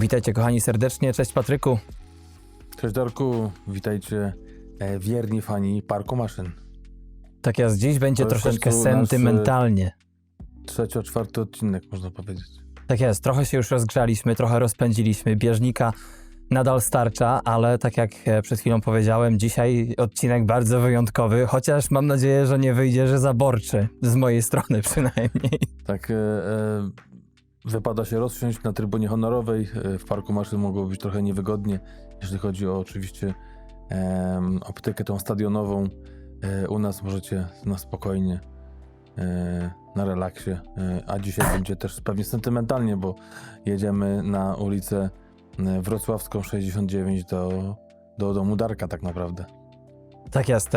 Witajcie kochani serdecznie, cześć Patryku. Cześć Darku, witajcie e, wierni fani Parku Maszyn. Tak jest, dziś będzie To troszeczkę e, sentymentalnie. Trzecio, czwarty odcinek można powiedzieć. Tak jest, trochę się już rozgrzaliśmy, trochę rozpędziliśmy, bieżnika nadal starcza, ale tak jak e, przed chwilą powiedziałem, dzisiaj odcinek bardzo wyjątkowy, chociaż mam nadzieję, że nie wyjdzie, że zaborczy, z mojej strony przynajmniej. Tak, e, e, wypada się rozsiąść na trybunie honorowej. E, w Parku Maszyn mogło być trochę niewygodnie, jeśli chodzi o oczywiście e, optykę tą stadionową. E, u nas możecie na spokojnie, e, na relaksie, e, a dzisiaj będzie też pewnie sentymentalnie, bo jedziemy na ulicę e, Wrocławską 69 do, do domu Darka tak naprawdę. Tak jest.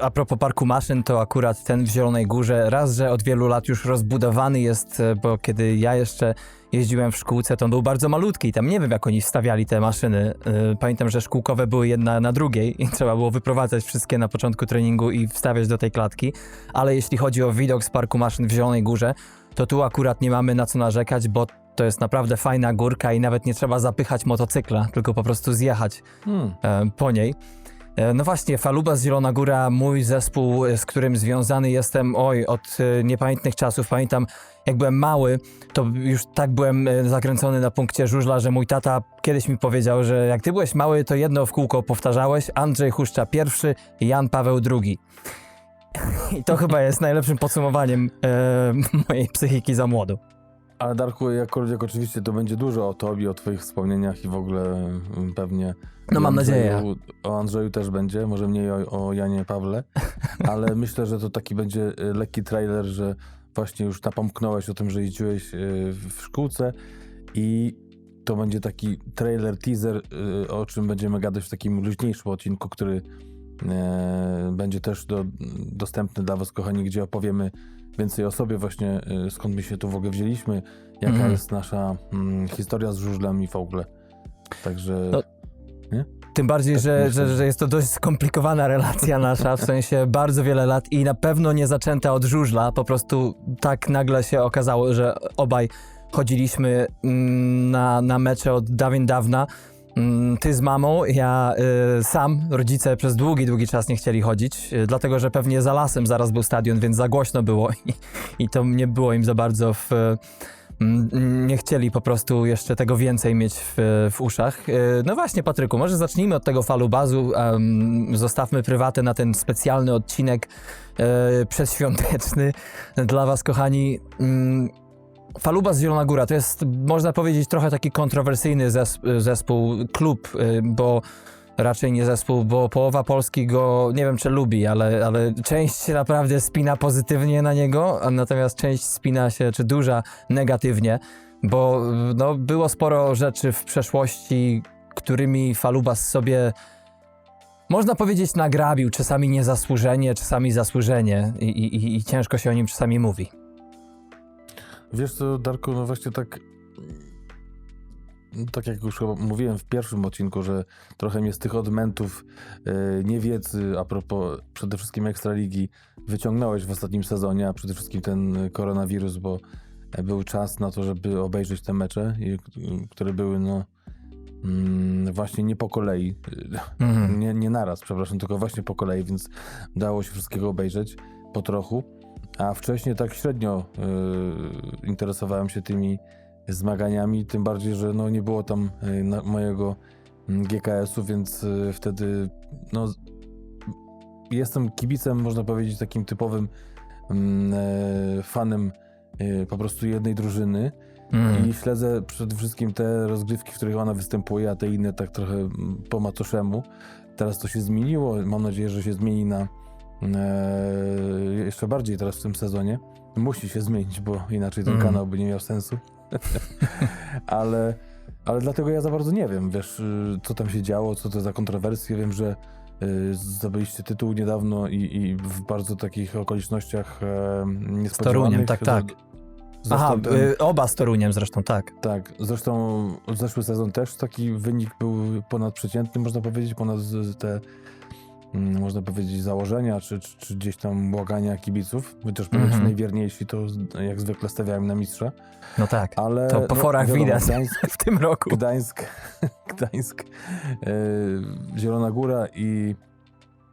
A propos parku maszyn, to akurat ten w Zielonej Górze raz, że od wielu lat już rozbudowany jest, e, bo kiedy ja jeszcze jeździłem w szkółce, to on był bardzo malutki i tam nie wiem, jak oni wstawiali te maszyny. E, Pamiętam, że szkółkowe były jedna na drugiej i trzeba było wyprowadzać wszystkie na początku treningu i wstawiać do tej klatki. Ale jeśli chodzi o widok z parku maszyn w Zielonej Górze, to tu akurat nie mamy na co narzekać, bo to jest naprawdę fajna górka i nawet nie trzeba zapychać motocykla, tylko po prostu zjechać Hmm. e, po niej. E, No właśnie, Faluba z Zielona Góra, mój zespół, e, z którym związany jestem, oj, od e, niepamiętnych czasów. Pamiętam, jak byłem mały, to już tak byłem zakręcony na punkcie żużla, że mój tata kiedyś mi powiedział, że jak ty byłeś mały, to jedno w kółko powtarzałeś, Andrzej Huszcza pierwszy, Jan Paweł II. I to chyba jest najlepszym podsumowaniem e, mojej psychiki za młodu. Ale Darku, jakkolwiek oczywiście to będzie dużo o tobie, o twoich wspomnieniach i w ogóle mm, pewnie. No, mam nadzieję. Andrzeju- O Andrzeju też będzie, może mniej o, o Janie Pawle, ale myślę, że to taki będzie y, lekki trailer, że właśnie już napomknąłeś o tym, że jeździłeś y, w szkółce i to będzie taki trailer, teaser, y, o czym będziemy gadać w takim luźniejszym odcinku, który będzie też do, dostępny dla was, kochani, gdzie opowiemy więcej o sobie właśnie, y, skąd my się tu w ogóle wzięliśmy, jaka Mhm. jest nasza mm, historia z żużlem i w ogóle. Także No, Tym bardziej, Tak że, że, że jest to dość skomplikowana relacja nasza, w sensie bardzo wiele lat i na pewno nie zaczęta od żużla. Po prostu tak nagle się okazało, że obaj chodziliśmy mm, na, na mecze od dawien dawna. Mm, Ty z mamą, ja y, sam. Rodzice przez długi, długi czas nie chcieli chodzić, y, dlatego że pewnie za lasem zaraz był stadion, więc za głośno było i, i to nie było im za bardzo w, Mm, nie chcieli po prostu jeszcze tego więcej mieć w, w uszach. Yy, No właśnie, Patryku, może zacznijmy od tego falubazu. em, zostawmy prywatę na ten specjalny odcinek e, przedświąteczny dla Was, kochani. Mm, Falubas Zielona Góra to jest, można powiedzieć, trochę taki kontrowersyjny zes- zespół, klub, y, bo raczej nie zespół, bo połowa Polski go nie wiem czy lubi, ale, ale część się naprawdę spina pozytywnie na niego, natomiast część spina się, czy duża, negatywnie, bo y, no, było sporo rzeczy w przeszłości, którymi Falubas sobie można powiedzieć nagrabił, czasami niezasłużenie, czasami zasłużenie i, i, i ciężko się o nim czasami mówi. Wiesz co, Darku, no właśnie tak. no Tak jak już mówiłem w pierwszym odcinku, że trochę mnie z tych odmentów e, niewiedzy a propos przede wszystkim Ekstraligi wyciągnąłeś w ostatnim sezonie, a przede wszystkim ten koronawirus, bo e, był czas na to, żeby obejrzeć te mecze, które były no mm, właśnie nie po kolei. Mhm. Nie, nie naraz, przepraszam, tylko właśnie po kolei, więc dało się wszystkiego obejrzeć po trochu. A wcześniej tak średnio y, interesowałem się tymi zmaganiami, tym bardziej, że no, nie było tam y, mojego mm, GKS-u, więc y, wtedy no, jestem kibicem, można powiedzieć, takim typowym mm, e, fanem y, po prostu jednej drużyny. Mhm. I śledzę przede wszystkim te rozgrywki, w których ona występuje, a te inne tak trochę mm, po macoszemu. Teraz to się zmieniło. Mam nadzieję, że się zmieni na jeszcze bardziej teraz w tym sezonie. Musi się zmienić, bo inaczej ten Mhm. kanał by nie miał sensu. ale, ale dlatego ja za bardzo nie wiem, wiesz, y, co tam się działo, co to za kontrowersje. Wiem, że y, zdobyliście tytuł niedawno i, i w bardzo takich okolicznościach e, niespodziewanych. Toruniem, tak, tak. Aha, Został ten- y, oba z Toruniem zresztą, tak. tak, zresztą zeszły sezon też taki wynik był ponadprzeciętny, można powiedzieć, ponad te mm, można powiedzieć, założenia, czy, czy, czy gdzieś tam błagania kibiców. Chociaż Mhm. że najwierniejsi to jak zwykle stawiałem na mistrza. No tak, Ale To po forach wiadomo, widać. Gdańsk, w tym roku. Gdańsk, Gdańsk e, Zielona Góra i,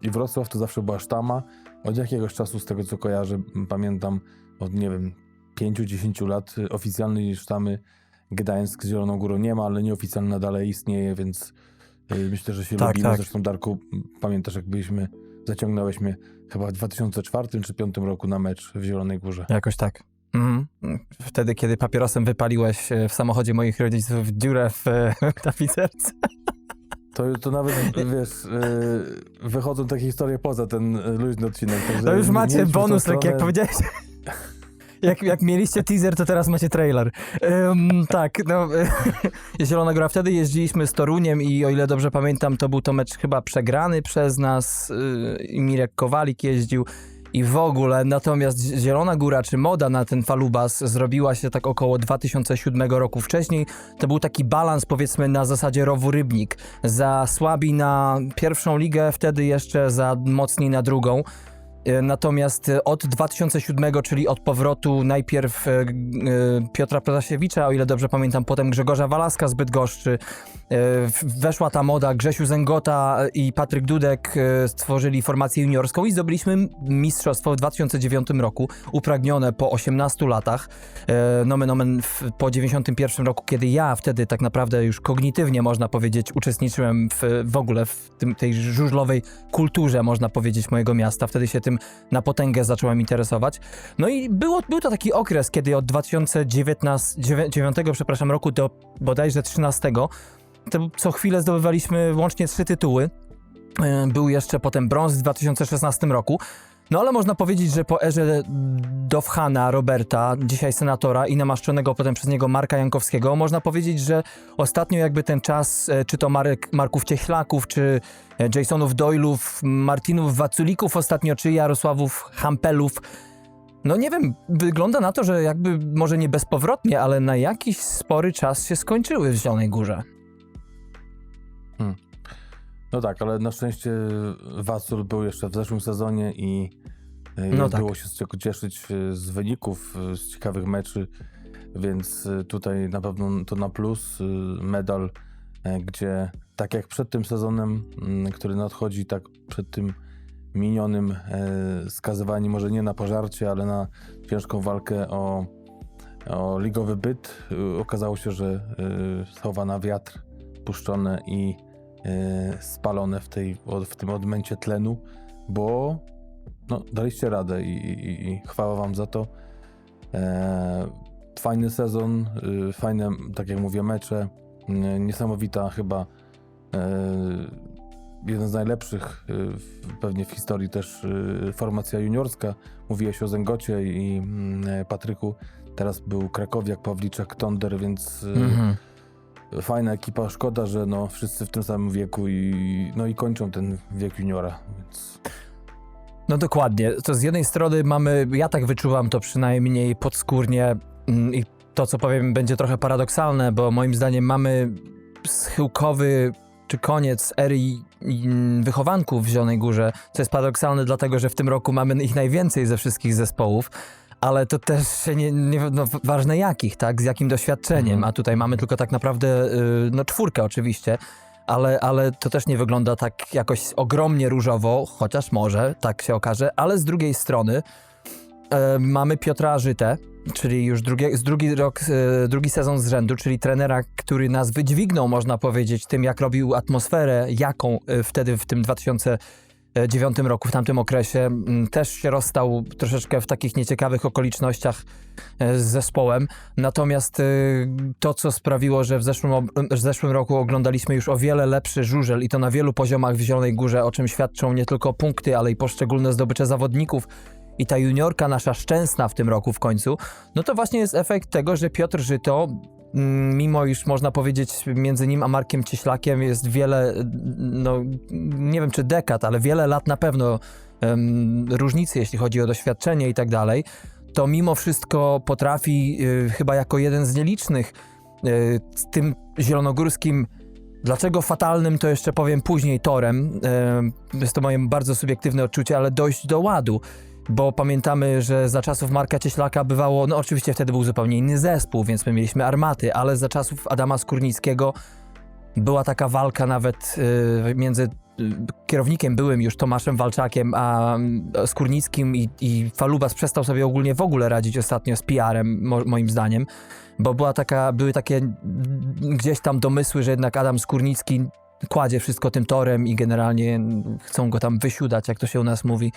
i Wrocław to zawsze była sztama. Od jakiegoś czasu, z tego co kojarzę, pamiętam, od nie wiem, 5-10 lat y, oficjalnej sztamy Gdańsk z Zieloną Górą nie ma, ale nieoficjalna dalej istnieje, więc myślę, że się Tak, lubimy. tak. Zresztą Darku, pamiętasz jak byliśmy, zaciągnąłeś mnie chyba w 2004 czy 2005 roku na mecz w Zielonej Górze. Jakoś tak. Mhm. Wtedy, kiedy papierosem wypaliłeś e, w samochodzie moich rodziców dziurę w e, tapicerce. To, to nawet, wiesz, yy, wychodzą takie historie poza ten y, luźny odcinek. To już macie bonus, tak jak powiedziałeś. Jak, jak mieliście teaser, to teraz macie trailer. Ym, tak, no, Zielona Góra. Wtedy jeździliśmy z Toruniem i o ile dobrze pamiętam, to był to mecz chyba przegrany przez nas. Yy, Mirek Kowalik jeździł i w ogóle. Natomiast Zielona Góra, czy moda na ten falubas zrobiła się tak około 2007 roku. Wcześniej to był taki balans, powiedzmy, na zasadzie rowu rybnik. Za słabi na pierwszą ligę, wtedy jeszcze za mocni na drugą. E, Natomiast od 2007, czyli od powrotu najpierw e, e, Piotra Protasiewicza, o ile dobrze pamiętam, potem Grzegorza Walaska z Bydgoszczy, weszła ta moda, Grzesiu Zęgota i Patryk Dudek stworzyli formację juniorską i zdobyliśmy mistrzostwo w 2009 roku, upragnione po 18 latach. Nomen omen po 91 roku, kiedy ja wtedy tak naprawdę już kognitywnie, można powiedzieć, uczestniczyłem w, w ogóle w tym, tej żużlowej kulturze, można powiedzieć, mojego miasta. Wtedy się tym na potęgę zacząłem interesować. No i było, był to taki okres, kiedy od 2019, 9, przepraszam, roku do bodajże 13, to co chwilę zdobywaliśmy łącznie trzy tytuły. E, Był jeszcze potem brąz w 2016 roku. No ale można powiedzieć, że po erze Dowhana, Roberta, dzisiaj senatora i namaszczonego potem przez niego Marka Jankowskiego, można powiedzieć, że ostatnio jakby ten czas, e, czy to Marek, Marków Cieślaków, czy e, Jasonów Doylów, Martinów Waculików ostatnio, czy Jarosławów Hampelów, no nie wiem, wygląda na to, że jakby może nie bezpowrotnie, ale na jakiś spory czas się skończyły w Zielonej Górze. No tak, ale na szczęście Wacul był jeszcze w zeszłym sezonie i y, No tak. było się z czego cieszyć y, z wyników, y, z ciekawych meczy, więc tutaj na pewno to na plus medal, gdzie tak jak przed tym sezonem, który nadchodzi, tak przed tym minionym, skazywani może nie na pożarcie, ale na ciężką walkę o, o ligowy byt, okazało się, że słowa na wiatr puszczone i e, spalone w, tej, w tym odmęcie tlenu, bo no, daliście radę i, i, i chwała wam za to. E, fajny sezon, y, fajne, tak jak mówię, mecze, niesamowita chyba e, jeden z najlepszych y, pewnie w historii też y, formacja juniorska. Mówiłeś o Zęgocie i mm, e, Patryku. Teraz był Krakowiak, Pawliczak, Tonder, więc y, Mhm. Fajna ekipa, szkoda, że no, wszyscy w tym samym wieku i, no, i kończą ten wiek juniora, więc No dokładnie. To z jednej strony mamy, ja tak wyczuwam to przynajmniej podskórnie mm, i to, co powiem, będzie trochę paradoksalne, bo moim zdaniem mamy schyłkowy czy koniec ery mm, wychowanków w Zielonej Górze, co jest paradoksalne dlatego, że w tym roku mamy ich najwięcej ze wszystkich zespołów, ale to też nie, nie no, ważne jakich, tak, z jakim doświadczeniem, Mhm. a tutaj mamy tylko tak naprawdę, y, no czwórkę oczywiście, ale, ale to też nie wygląda tak jakoś ogromnie różowo, chociaż może, tak się okaże, ale z drugiej strony e, mamy Piotra Żytę, czyli już drugi, z drugi rok, e, drugi sezon z rzędu, czyli trenera, który nas wydźwignął, można powiedzieć, tym jak robił atmosferę, jaką e, wtedy w tym 2009 roku, w tamtym okresie, m, też się rozstał troszeczkę w takich nieciekawych okolicznościach e, z zespołem. Natomiast e, to, co sprawiło, że w zeszłym, w zeszłym roku oglądaliśmy już o wiele lepszy żużel i to na wielu poziomach w Zielonej Górze, o czym świadczą nie tylko punkty, ale i poszczególne zdobycze zawodników i ta juniorka nasza szczęsna w tym roku w końcu, no to właśnie jest efekt tego, że Piotr Żyto, mm, mimo iż można powiedzieć między nim a Markiem Cieślakiem jest wiele, no nie wiem czy dekad, ale wiele lat na pewno em, różnicy, jeśli chodzi o doświadczenie i tak dalej, to mimo wszystko potrafi y, chyba jako jeden z nielicznych y, z tym zielonogórskim Dlaczego fatalnym, to jeszcze powiem później torem. E, Jest to moje bardzo subiektywne odczucie, ale dojść do ładu. Bo pamiętamy, że za czasów Marka Cieślaka bywało, no oczywiście wtedy był zupełnie inny zespół, więc my mieliśmy armaty, ale za czasów Adama Skórnickiego była taka walka nawet y, między y, kierownikiem byłym już Tomaszem Walczakiem, a mm, Skórnickim i, i Falubas przestał sobie ogólnie w ogóle radzić ostatnio z PR-em, mo, moim zdaniem, bo była taka, były takie gdzieś tam domysły, że jednak Adam Skórnicki kładzie wszystko tym torem i generalnie chcą go tam wysiudać, jak to się u nas mówi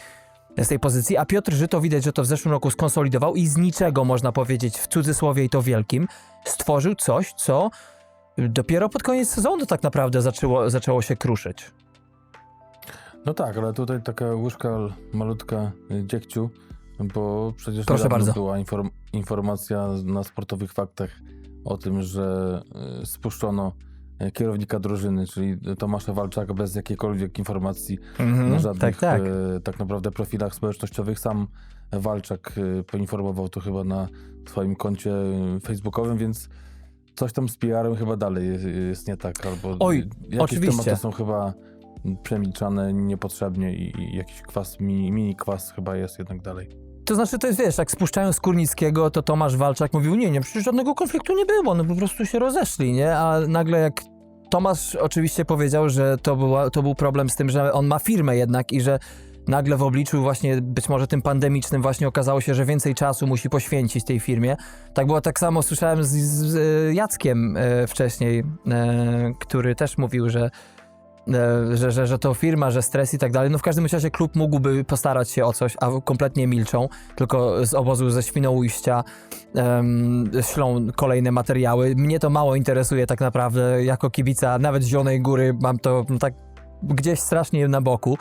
z tej pozycji, a Piotr Żyto widać, że to w zeszłym roku skonsolidował i z niczego, można powiedzieć, w cudzysłowie i to wielkim, stworzył coś, co dopiero pod koniec sezonu tak naprawdę zaczęło, zaczęło się kruszyć. No tak, ale tutaj taka łyżka malutka y, dziegciu, bo przecież Proszę bardzo. była inform informacja na sportowych faktach o tym, że y, spuszczono kierownika drużyny, czyli Tomasza Walczaka bez jakiejkolwiek informacji Mhm, na żadnych tak, tak. e, tak naprawdę profilach społecznościowych. Sam Walczak e, poinformował to chyba na swoim koncie e, facebookowym, więc coś tam z PR-em chyba dalej jest, jest nie tak. Albo Oj, jakieś oczywiście. tematy są chyba przemilczane niepotrzebnie i, i jakiś kwas, mini, mini kwas chyba jest jednak dalej. To znaczy, to jest, wiesz, jak spuszczają Skórnickiego, to Tomasz Walczak mówił, nie, nie, przecież żadnego konfliktu nie było, no po prostu się rozeszli, nie? A nagle jak Tomasz oczywiście powiedział, że to, była, to był problem z tym, że on ma firmę jednak i że nagle w obliczu właśnie być może tym pandemicznym właśnie okazało się, że więcej czasu musi poświęcić tej firmie. Tak było tak samo, słyszałem z, z, z Jackiem e, wcześniej, e, który też mówił, że e, że, że, że to firma, że stres i tak dalej. No w każdym razie klub mógłby postarać się o coś, a kompletnie milczą, tylko z obozu ze Świnoujścia em, ślą kolejne materiały. Mnie to mało interesuje tak naprawdę, jako kibica, nawet Zielonej Góry mam to no, tak gdzieś strasznie na boku.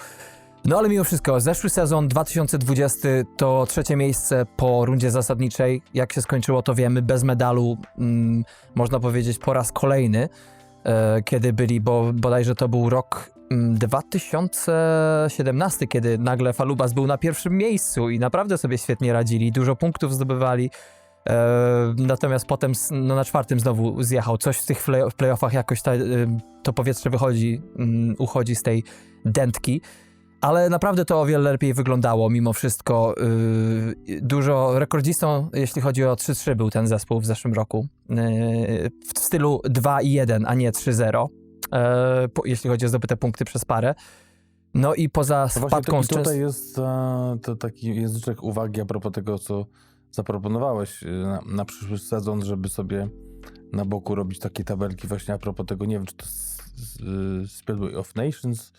No ale mimo wszystko, zeszły sezon 2020 to trzecie miejsce po rundzie zasadniczej. Jak się skończyło, to wiemy, bez medalu, mm, można powiedzieć, po raz kolejny e, kiedy byli, bo bodajże to był rok mm, 2017, kiedy nagle Falubas był na pierwszym miejscu i naprawdę sobie świetnie radzili, dużo punktów zdobywali. E, natomiast potem no, na czwartym znowu zjechał. Coś w tych playoffach jakoś ta, e, to powietrze wychodzi, mm, uchodzi z tej dętki. Ale naprawdę to o wiele lepiej wyglądało mimo wszystko. Yy, dużo rekordzistą, jeśli chodzi o 3-3 był ten zespół w zeszłym roku. Yy, w stylu 2 i 1, a nie 3-0. Yy, jeśli chodzi o zdobyte punkty przez parę. No i poza No właśnie spadką to, z i tutaj jest e, to taki języczek uwagi a propos tego, co zaproponowałeś na, na przyszły sezon, żeby sobie na boku robić takie tabelki właśnie a propos tego, nie wiem, czy to s- y, Speedway of Nations,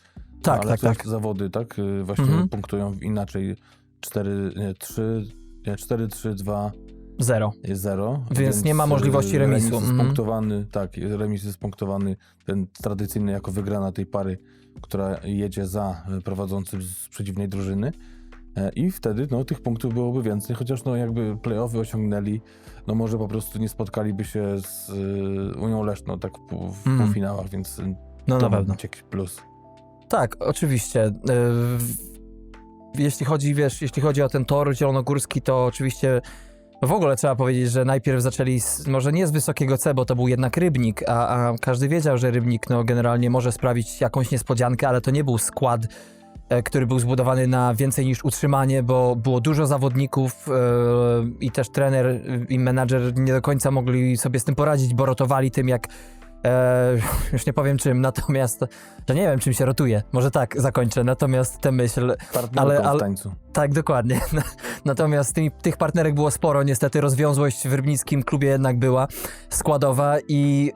Tak, ale tak, tak. zawody, tak? y, Właśnie Mhm. punktują inaczej 4, nie, 3, nie, 4, 3, 2, Zero. jest 0. Więc nie ma możliwości remisu. Remis jest Mhm. punktowany, tak, remis jest punktowany, ten tradycyjny jako wygrana tej pary, która jedzie za prowadzącym z przeciwnej drużyny. E, I wtedy no, tych punktów byłoby więcej, chociaż no, jakby playoffy osiągnęli, no może po prostu nie spotkaliby się z y, Unią Leszno tak w, w Mhm. półfinałach, więc y, No to na pewno. jakiś plus. Tak, oczywiście. Yy, Jeśli chodzi, wiesz, jeśli chodzi o ten tor zielonogórski, to oczywiście w ogóle trzeba powiedzieć, że najpierw zaczęli z, może nie z wysokiego C, bo to był jednak Rybnik, a, a każdy wiedział, że Rybnik no, generalnie może sprawić jakąś niespodziankę, ale to nie był skład, e, który był zbudowany na więcej niż utrzymanie, bo było dużo zawodników e, i też trener e, i menadżer nie do końca mogli sobie z tym poradzić, bo rotowali tym jak e, już nie powiem czym, natomiast że nie wiem czym się rotuje, może tak zakończę, natomiast tę myśl Partnerką Ale- ale- w tańcu. tak, dokładnie. Natomiast tymi, tych partnerek było sporo. Niestety rozwiązłość w rybnickim klubie jednak była składowa i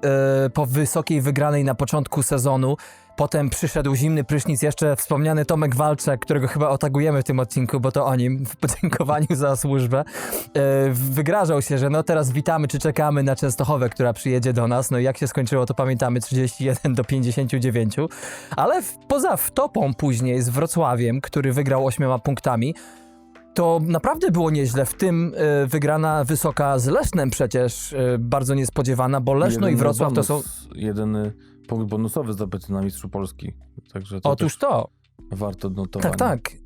e, po wysokiej wygranej na początku sezonu Potem przyszedł zimny prysznic, jeszcze wspomniany Tomek Walczak, którego chyba otagujemy w tym odcinku, bo to o nim w podziękowaniu za służbę. E, wygrażał się, że no teraz witamy, czy czekamy na Częstochowę, która przyjedzie do nas. No i jak się skończyło, to pamiętamy 31 do 59. Ale poza wtopą później z Wrocławiem, który wygrał ośmioma punktami, to naprawdę było nieźle. W tym e, wygrana wysoka z Lesznem przecież e, bardzo niespodziewana, bo Leszno i Jedyny Wrocław to są... Jedyny punkt bonusowy zdobyty na Mistrzu Polski. Także to Otóż to, warto odnotowania. tak, tak.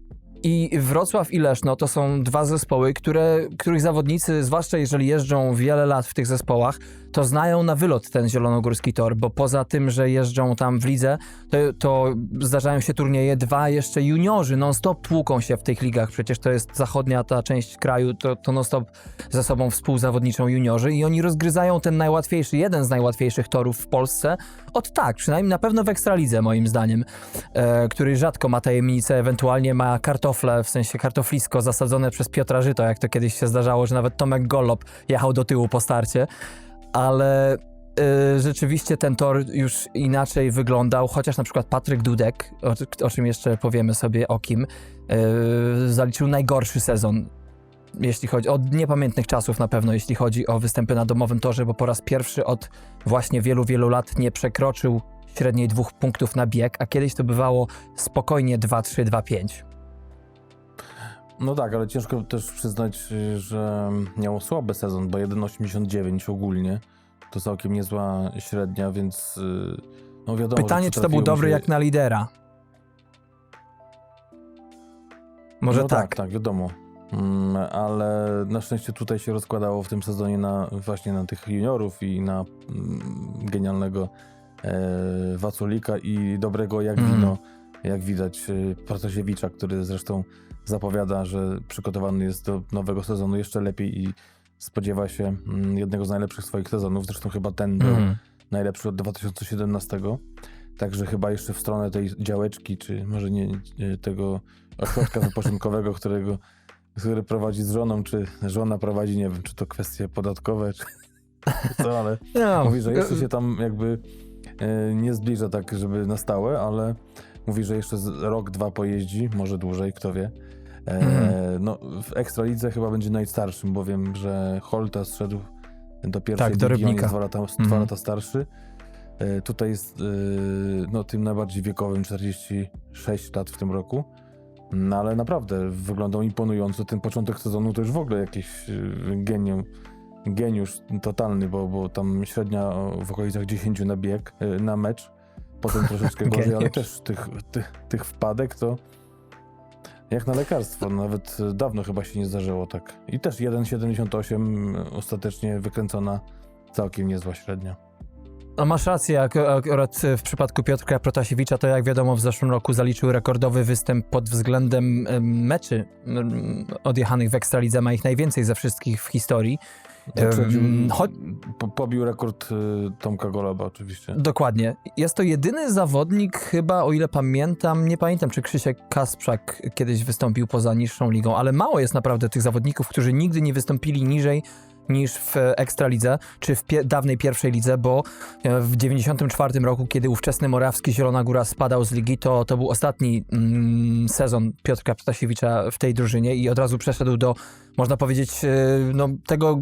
I Wrocław i Leszno to są dwa zespoły, które, których zawodnicy, zwłaszcza jeżeli jeżdżą wiele lat w tych zespołach, to znają na wylot ten zielonogórski tor, bo poza tym, że jeżdżą tam w lidze, to, to zdarzają się turnieje, dwa jeszcze juniorzy non-stop tłuką się w tych ligach, przecież to jest zachodnia ta część kraju, to, to non-stop ze sobą współzawodniczą juniorzy i oni rozgryzają ten najłatwiejszy, jeden z najłatwiejszych torów w Polsce od tak, przynajmniej na pewno w Ekstralidze moim zdaniem, e, który rzadko ma tajemnicę, ewentualnie ma kartofle, w sensie kartoflisko zasadzone przez Piotra Żyto, jak to kiedyś się zdarzało, że nawet Tomek Golob jechał do tyłu po starcie, ale y, rzeczywiście ten tor już inaczej wyglądał, chociaż na przykład Patryk Dudek, o, czym jeszcze powiemy sobie o kim, y, zaliczył najgorszy sezon. Jeśli chodzi od niepamiętnych czasów na pewno, jeśli chodzi o występy na domowym torze, bo po raz pierwszy od właśnie wielu, wielu lat nie przekroczył średniej dwóch punktów na bieg, a kiedyś to bywało spokojnie 2-3, 2-5. No tak, ale ciężko też przyznać, że miał słaby sezon, bo 1,89 ogólnie to całkiem niezła średnia, więc y, no wiadomo. Pytanie, czy to był dobry się... jak na lidera? Może no tak. tak. Tak, wiadomo. Mm, ale na szczęście tutaj się rozkładało w tym sezonie na właśnie na tych juniorów i na mm, genialnego e, Waculika i dobrego jak Mhm. wino, jak widać e, Protasiewicza, który zresztą zapowiada, że przygotowany jest do nowego sezonu jeszcze lepiej i spodziewa się mm, jednego z najlepszych swoich sezonów. Zresztą chyba ten był Mhm. najlepszy od 2017. Także chyba jeszcze w stronę tej działeczki, czy może nie nie tego ośrodka wypoczynkowego, którego, który prowadzi z żoną, czy żona prowadzi, nie wiem, czy to kwestie podatkowe, czy co, ale No, mówi, że jeszcze się tam jakby e, nie zbliża tak, żeby na stałe, ale mówi, że jeszcze rok, dwa pojeździ, może dłużej, kto wie. E, Mhm. No, w Ekstralidze chyba będzie najstarszym, bo wiem, że Holta zszedł do pierwszej Tak, do ligi, dwa lata, dwa Mhm. lata starszy. E, Tutaj jest e, no, tym najbardziej wiekowym, 46 lat w tym roku. No ale naprawdę wyglądał imponująco. Ten początek sezonu to już w ogóle jakiś e, genium, geniusz totalny, bo, bo tam średnia w okolicach 10 na bieg, e, na mecz. Potem troszeczkę gorzej, ale też tych, tych, tych wpadek to jak na lekarstwo. Nawet e, dawno chyba się nie zdarzyło tak. I też 1,78 ostatecznie wykręcona całkiem niezła średnia. No masz rację, ak- akurat w przypadku Piotrka Protasiewicza to jak wiadomo w zeszłym roku zaliczył rekordowy występ pod względem em, meczy odjechanych w Ekstralidze, ma ich najwięcej ze wszystkich w historii. Wyprzedził, choć- po, pobił rekord y, Tomka Goloba oczywiście. Dokładnie. Jest to jedyny zawodnik chyba, o ile pamiętam, nie pamiętam czy Krzysiek Kasprzak kiedyś wystąpił poza niższą ligą, ale mało jest naprawdę tych zawodników, którzy nigdy nie wystąpili niżej niż w Ekstralidze, czy w pie- dawnej pierwszej lidze, bo e, w 94 roku, kiedy ówczesny Morawski Zielona Góra spadał z ligi, to, to był ostatni mm, sezon Piotrka Ptasiewicza w tej drużynie i od razu przeszedł do, można powiedzieć, e, no, tego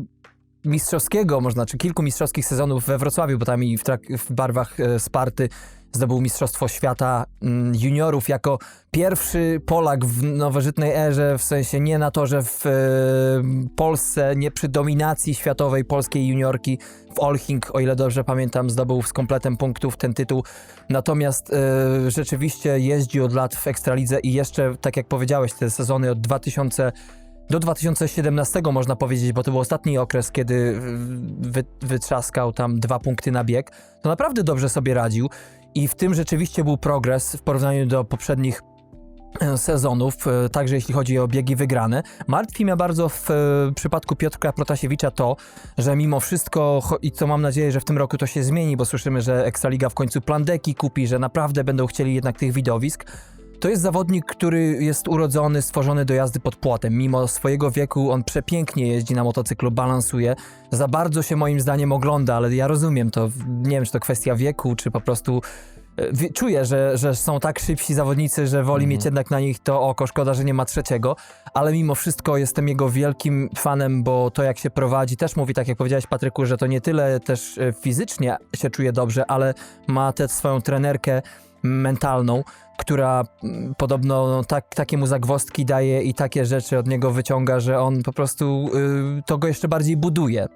mistrzowskiego, można, czy kilku mistrzowskich sezonów we Wrocławiu, bo tam i w, w barwach e, Sparty zdobył Mistrzostwo Świata mm, juniorów jako pierwszy Polak w nowożytnej erze, w sensie nie na to, że w e, Polsce, nie przy dominacji światowej polskiej juniorki w Olching, o ile dobrze pamiętam, zdobył z kompletem punktów ten tytuł. Natomiast e, rzeczywiście jeździł od lat w Ekstralidze i jeszcze, tak jak powiedziałeś, te sezony od 2000 do 2017 można powiedzieć, bo to był ostatni okres, kiedy wy, wytrzaskał tam dwa punkty na bieg, to naprawdę dobrze sobie radził i w tym rzeczywiście był progres w porównaniu do poprzednich e, sezonów, e, także jeśli chodzi o biegi wygrane. Martwi mnie bardzo w e, przypadku Piotrka Protasiewicza to, że mimo wszystko, i co mam nadzieję, że w tym roku to się zmieni, bo słyszymy, że Ekstraliga w końcu plandeki kupi, że naprawdę będą chcieli jednak tych widowisk, to jest zawodnik, który jest urodzony, stworzony do jazdy pod płotem. Mimo swojego wieku on przepięknie jeździ na motocyklu, balansuje. Za bardzo się moim zdaniem ogląda, ale ja rozumiem to. Nie wiem, czy to kwestia wieku, czy po prostu e, czuję, że, że są tak szybsi zawodnicy, że woli Mhm. mieć jednak na nich to oko. Szkoda, że nie ma trzeciego, ale mimo wszystko jestem jego wielkim fanem, bo to jak się prowadzi, też mówi, tak jak powiedziałeś Patryku, że to nie tyle też e, fizycznie się czuje dobrze, ale ma tę swoją trenerkę mentalną, która mm, podobno no, tak, takie mu zagwozdki daje i takie rzeczy od niego wyciąga, że on po prostu y, to go jeszcze bardziej buduje.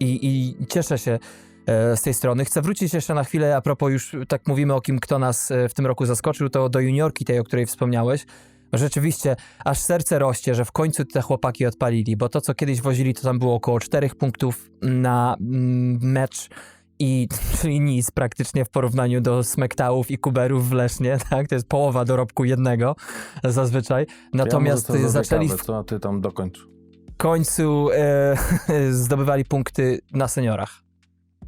I, i cieszę się e, z tej strony. Chcę wrócić jeszcze na chwilę, a propos już tak mówimy o kim, kto nas e, w tym roku zaskoczył, to do juniorki tej, o której wspomniałeś, Rzeczywiście, aż serce rośnie, że w końcu te chłopaki odpalili, bo to, co kiedyś wozili, to tam było około 4 punktów na mm, mecz i czyli nic praktycznie w porównaniu do smektałów i kuberów w Lesznie, tak? To jest połowa dorobku jednego zazwyczaj. Natomiast ja zaczęli w Co ty tam dokończ. końcu e, zdobywali punkty na seniorach.